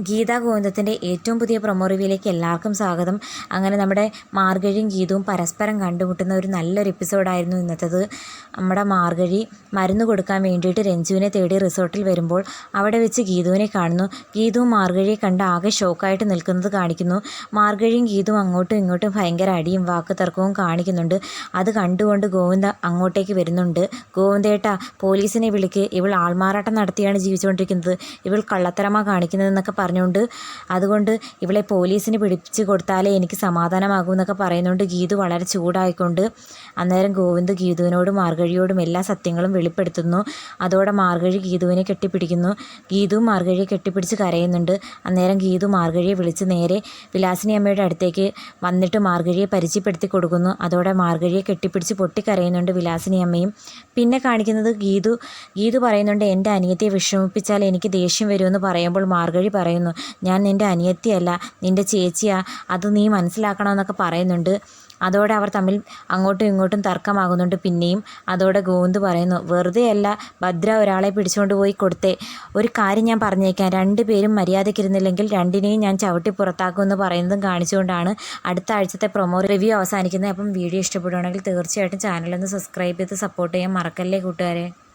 ഗീതാ ഗോവിന്ദത്തിന്റെ ഏറ്റവും പുതിയ പ്രൊമോ റിവ്യൂയിലേക്ക് എല്ലാവർക്കും സ്വാഗതം. അങ്ങനെ നമ്മുടെ മാർഗഴിയും ഗീതവും പരസ്പരം കണ്ടുമുട്ടുന്ന ഒരു നല്ലൊരു എപ്പിസോഡായിരുന്നു ഇന്നത്തേത്. നമ്മുടെ മാർഗഴി മരുന്ന് കൊടുക്കാൻ വേണ്ടിയിട്ട് രഞ്ജുവിനെ തേടി റിസോർട്ടിൽ വരുമ്പോൾ അവിടെ വെച്ച് ഗീതുവിനെ കാണുന്നു. ഗീതുവും മാർഗഴിയെ കണ്ട് ആകെ ഷോക്കായിട്ട് നിൽക്കുന്നത് കാണിക്കുന്നു. മാർഗഴിയും ഗീതുവും അങ്ങോട്ടും ഇങ്ങോട്ടും ഭയങ്കര അടിയും വാക്ക് തർക്കവും കാണിക്കുന്നുണ്ട്. അത് കണ്ടുകൊണ്ട് ഗോവിന്ദ അങ്ങോട്ടേക്ക് വരുന്നുണ്ട്. ഗോവിന്ദേട്ട പോലീസിനെ വിളിക്ക്. ഇവൾ ആൾമാറാട്ടം നടത്തിയാണ് ജീവിച്ചുകൊണ്ടിരിക്കുന്നത്. ഇവൾ കള്ളത്തരമാ കാണിക്കുന്നതെന്നൊക്കെ പറഞ്ഞുകൊണ്ട് അതുകൊണ്ട് ഇവളെ പോലീസിന് പിടിച്ചു കൊടുത്താലേ എനിക്ക് സമാധാനമാകൂ എന്നൊക്കെ പറയുന്നുണ്ട് ഗീതു വളരെ ചൂടായിക്കൊണ്ട് അന്നേരം ഗോവിന്ദ് ഗീതുവിനോടും മാർഗഴിയോടും എല്ലാ സത്യങ്ങളും വെളിപ്പെടുത്തുന്നു. അതോടെ മാർഗഴി ഗീതുവിനെ കെട്ടിപ്പിടിക്കുന്നു. ഗീതു മാർഗഴിയെ കെട്ടിപ്പിടിച്ച് കരയുന്നുണ്ട്. അന്നേരം ഗീതു മാർഗഴിയെ വിളിച്ച് നേരെ വിലാസിനി അമ്മയുടെ അടുത്തേക്ക് വന്നിട്ട് മാർഗഴിയെ പരിചയപ്പെടുത്തി കൊടുക്കുന്നു. അതോടെ മാർഗഴിയെ കെട്ടിപ്പിടിച്ച് പൊട്ടിക്കരയുന്നുണ്ട് വിലാസിനി അമ്മയും. പിന്നെ കാണിക്കുന്നത് ഗീതു. ഗീതു പറയുന്നുണ്ട് എന്റെ അനിയത്തെ വിഷമിപ്പിച്ചാൽ എനിക്ക് ദേഷ്യം വരുമെന്ന് പറയുമ്പോൾ മാർഗഴി പറയുന്നു. ഞാൻ നിന്റെ അനിയത്തിയല്ല നിന്റെ ചേച്ചിയാ. അത് നീ മനസ്സിലാക്കണമെന്നൊക്കെ പറയുന്നുണ്ട്. അതോടെ അവർ തമ്മിൽ അങ്ങോട്ടും ഇങ്ങോട്ടും തർക്കമാകുന്നുണ്ട് പിന്നെയും. അതോടെ ഗോവിന്ദ് പറയുന്നു വെറുതെയല്ല ഭദ്ര ഒരാളെ പിടിച്ചുകൊണ്ട് പോയി കൊടുത്തേ. ഒരു കാര്യം ഞാൻ പറഞ്ഞേക്കാം. രണ്ട് പേരും മര്യാദയ്ക്കിരുന്നില്ലെങ്കിൽ രണ്ടിനെയും ഞാൻ ചവിട്ടി പുറത്താക്കുമെന്ന് പറയുന്നതും കാണിച്ചുകൊണ്ടാണ് അടുത്ത ആഴ്ചത്തെ പ്രൊമോ റിവ്യൂ അവസാനിക്കുന്നത്. അപ്പം വീഡിയോ ഇഷ്ടപ്പെടുകയാണെങ്കിൽ തീർച്ചയായിട്ടും ചാനലൊന്ന് സബ്സ്ക്രൈബ് ചെയ്ത് സപ്പോർട്ട് ചെയ്യാൻ മറക്കല്ലേ കൂട്ടുകാരെ?